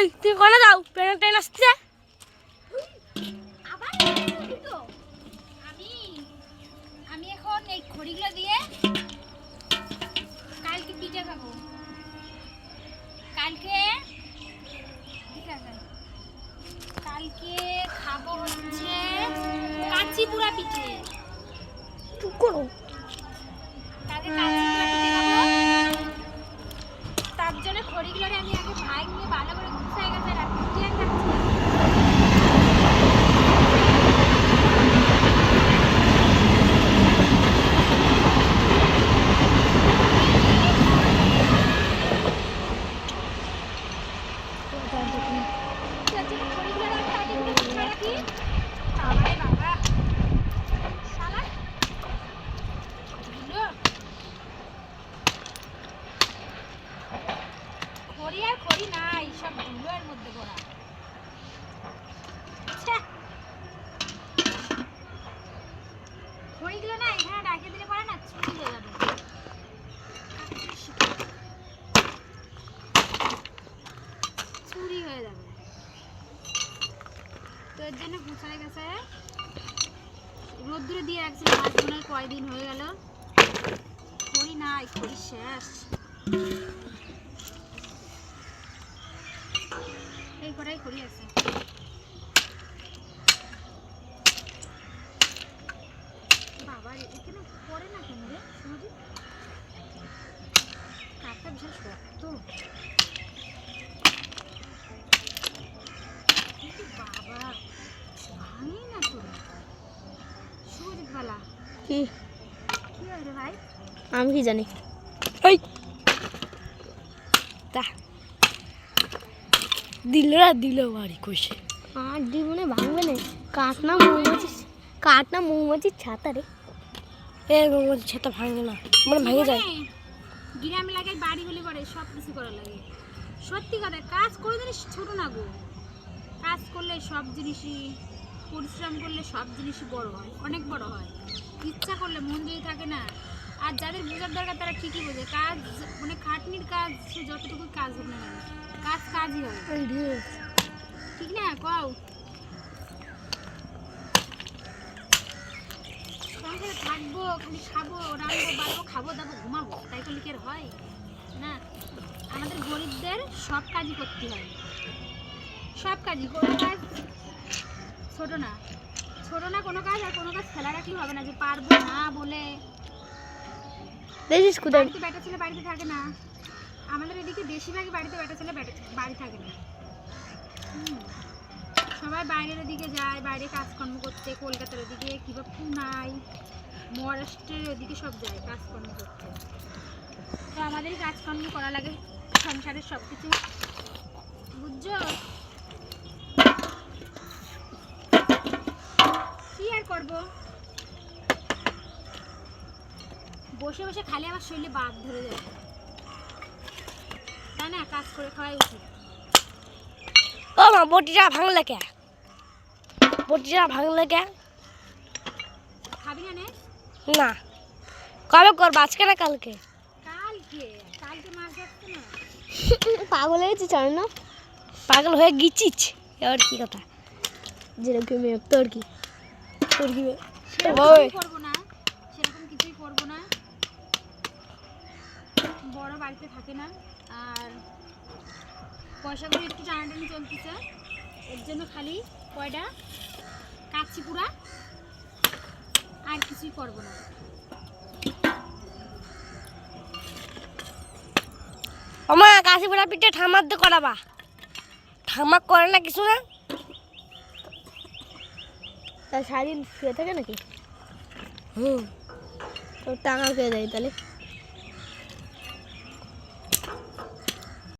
ওই তুমি কোনে যাও পেন টাইন আসছে। আবার আমি আমি এখন এই খড়িগুলো দিয়ে কালকে পিঠে খাব। কালকে কালকে খাব হচ্ছে কাচ্চি পুরা পিঠে। চুপ করো। কালকে কাচ্চি পুরা পিঠে খাব তার জন্য খড়িগুলো আমি আগে ভাই নিয়ে ভালো করে গুছাই গেছে রাখি দিয়ে খাচ্ছি তার জন্য খড়িগুলো রাখি আগে করে গুছাই রাখি বাবারে বাবা শালা ধুলো খড়ি আর খড়ি নাই সব ধুলোর মধ্যে ছ্যা। খড়িগুলো না এখানে রাখে দিলে পরে না চুরি হয়ে যাবে। চুরি হয়ে যাবে। তো জন্য গুছায় গেছে। রোদ্দুরে দিয়ে রাখছিলাম আজ মনে কয়দিন হয়ে গেল। খড়ি নাই খড়ি শেষ। এই করি আছে। বাবা এখানে পড়ে না কেন রে শক্ত। বাবা ভাঙি না তো? সুজিত বালা কি? কি হয় রে ভাই? আমি কি জানি? ওই তা। দিল না দিল বাড়ি কইছে আর জীবনে ভাঙবে না। কাঠ না মৌমাছি কাঠ না মৌমাছির ছাতা রে। এ মোমোর ছাতা ভাঙে না। মানে ভেঙে যায়। গ্রাম এলাকায় বাড়ি হলে পরে সব কিছু করা লাগে। সত্যি কথা কাজ করে জিনিস ছোট না গো। কাজ করলে সব জিনিসই পরিশ্রম করলে সব জিনিসই বড় হয় অনেক বড় হয়। ইচ্ছা করলে মন যদি থাকে না। আর যাদের বোঝার দরকার তারা ঠিকই বোঝে। কাজ মানে খাটনির কাজ সে যতটুকু কাজ হোক না কাজ কাজই হবে। ঠিক না? কও। সংসারে থাকব খালি খাব রাখব বাড়বো খাব দাবো ঘুমাবো। তাই করলে কি আর হয়। না? আমাদের গরিবদের সব কাজই করতে হয়। সব কাজই। কোনো কাজ ছোট না। ছোট না কোনো কাজ আর কোনো কাজ ফেলা রাখলে হবে না যে পারব না বলে কোথায় বাড়িতে বেটা ছেলে বাড়িতে থাকে না। আমাদের এদিকে বেশিরভাগই বাড়িতে বেটা ছেলে বাড়ি থাকে না। সবাই বাইরের দিকে যায়, বাইরে কাজকর্ম করতে কলকাতার ওদিকে কিংবা পুনাই মহারাষ্ট্রের ওদিকে সব যায় কাজকর্ম করতে। তো আমাদেরই কাজকর্ম করা লাগে, সংসারের সব কিছু বুঝছ? কি আর করব? বসে বসে খালি আমার শরীরে বাদ ধরে যাবে। তাই না? কাজ করে খাওয়াই উচিত। ও মা বটিটা ভাঙলে কে? বটিটা ভাঙলে কে? খাবি না না। কবে করব? আজকে না কালকে? কালকে? কালকে মাছ যাচ্ছে না। পাগল হয়েছে চল না। পাগল হয়ে গিয়েছিস এবার কি কথা? যেরকম তোর কি? তোর কি করব না। সেরকম কিছুই করব না। বড় বাড়িতে থাকে না। আর পয়সা করে একটু টানাটানি চলতেছে। এর জন্য খালি কয়টা? কাচ্ছি পুরা আর কিছুই করব না। ওমা কাশি পোড়া পিঠে ঠামার দিয়ে করাবা। ঠামা করে না কিছু না? তা সারাদিন শুয়ে থাকে নাকি? হুম। তোর টাকা খেয়ে দেয় তাহলে।